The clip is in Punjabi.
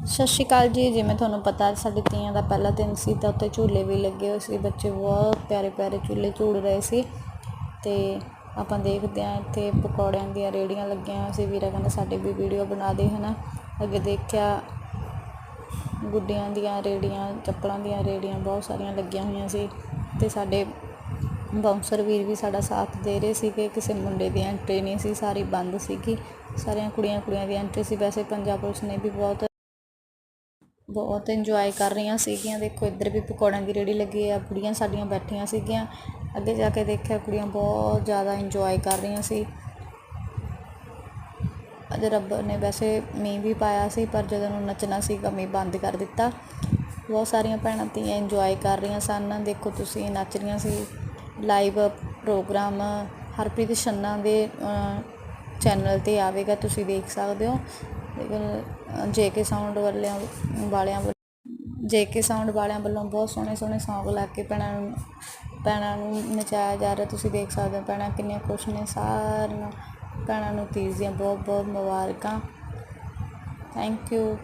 ਸਤਿ ਸ਼੍ਰੀ ਅਕਾਲ ਜੀ, ਜਿਵੇਂ ਤੁਹਾਨੂੰ ਪਤਾ ਸਾਡੇ ਤੀਆਂ ਦਾ ਪਹਿਲਾ ਦਿਨ ਸੀ ਤਾਂ ਉੱਤੇ ਝੂਲੇ ਵੀ ਲੱਗੇ ਹੋਏ ਸੀ, ਬੱਚੇ ਬਹੁਤ ਪਿਆਰੇ ਪਿਆਰੇ ਝੂਲੇ ਝੂਲ ਰਹੇ ਸੀ ਤੇ ਆਪਾਂ ਦੇਖਦੇ ਹਾਂ ਇੱਥੇ ਪਕੌੜਿਆਂ ਦੀਆਂ ਰੇੜੀਆਂ ਲੱਗੀਆਂ ਹੋਈਆਂ ਸੀ, ਵੀਰਾ ਕਹਿੰਦਾ ਸਾਡੇ ਵੀ ਵੀਡੀਓ ਬਣਾ ਦੇ ਹਨਾ ਅੱਗੇ ਦੇਖਿਆ ਗੁੱਡੀਆਂ ਦੀਆਂ ਰੇੜੀਆਂ, ਚੱਪਲਾਂ ਦੀਆਂ ਰੇੜੀਆਂ ਬਹੁਤ ਸਾਰੀਆਂ ਲੱਗੀਆਂ ਹੋਈਆਂ ਸੀ ਤੇ ਸਾਡੇ ਬਾਉਂਸਰ ਵੀਰ ਵੀ ਸਾਡਾ ਸਾਥ ਦੇ ਰਹੇ ਸੀਗੇ, ਕਿਸੇ ਮੁੰਡੇ ਦੀ ਐਂਟਰੀ ਨਹੀਂ ਸੀ, ਸਾਰੀ ਬੰਦ ਸੀਗੀ, ਸਾਰੀਆਂ ਕੁੜੀਆਂ ਕੁੜੀਆਂ ਦੀ ਐਂਟਰੀ ਸੀ, ਵੈਸੇ ਪੰਜਾਬ ਪੁਲਿਸ ਨੇ ਵੀ ਬਹੁਤ ਬਹੁਤ ਇੰਜੋਏ ਕਰ ਰਹੀਆਂ ਸੀਗੀਆਂ। ਦੇਖੋ, ਇੱਧਰ ਵੀ ਪਕੌੜਿਆਂ ਦੀ ਰੇਹੜੀ ਲੱਗੀ ਆ ਕੁੜੀਆਂ ਸਾਡੀਆਂ ਬੈਠੀਆਂ ਸੀਗੀਆਂ। ਅੱਗੇ ਜਾ ਕੇ ਦੇਖਿਆ ਕੁੜੀਆਂ ਬਹੁਤ ਜ਼ਿਆਦਾ ਇੰਜੋਏ ਕਰ ਰਹੀਆਂ ਸੀ। ਅੱਜ ਰੱਬ ਨੇ ਵੈਸੇ ਮੀਂਹ ਵੀ ਪਾਇਆ ਸੀ, ਪਰ ਜਦੋਂ ਨੂੰ ਨੱਚਣਾ ਸੀਗਾ, ਮੀਂਹ ਬੰਦ ਕਰ ਦਿੱਤਾ। ਬਹੁਤ ਸਾਰੀਆਂ ਭੈਣਾਂ ਧੀਆਂ ਇੰਜੋਏ ਕਰ ਰਹੀਆਂ ਸਨ। ਦੇਖੋ, ਤੁਸੀਂ ਨੱਚ ਰਹੀਆਂ ਸੀ। ਲਾਈਵ ਪ੍ਰੋਗਰਾਮ ਹਰਪ੍ਰੀਤ ਛੰਨਾ ਦੇ ਚੈਨਲ ਤੇ ਆਵੇਗਾ, ਤੁਸੀਂ ਦੇਖ ਸਕਦੇ ਹੋ। ਜੇ ਕੇ ਸਾਊਂਡ ਵਾਲਿਆਂ ਵਾਲਿਆਂ ਜੇ ਕੇ ਸਾਊਂਡ ਵਾਲਿਆਂ ਵੱਲੋਂ ਬਹੁਤ ਸੋਹਣੇ ਸੋਹਣੇ ਸੌਂਗ ਲਾ ਕੇ ਭੈਣਾਂ ਨੂੰ ਭੈਣਾਂ ਨੂੰ ਨਚਾਇਆ ਜਾ ਰਿਹਾ, ਤੁਸੀਂ ਦੇਖ ਸਕਦੇ ਹੋ ਭੈਣਾਂ ਕਿੰਨੀਆਂ ਖੁਸ਼ ਨੇ, ਸਾਰੀਆਂ ਭੈਣਾਂ ਨੂੰ ਤੀਜ ਦੀਆਂ ਬਹੁਤ ਬਹੁਤ ਮੁਬਾਰਕਾਂ। Thank you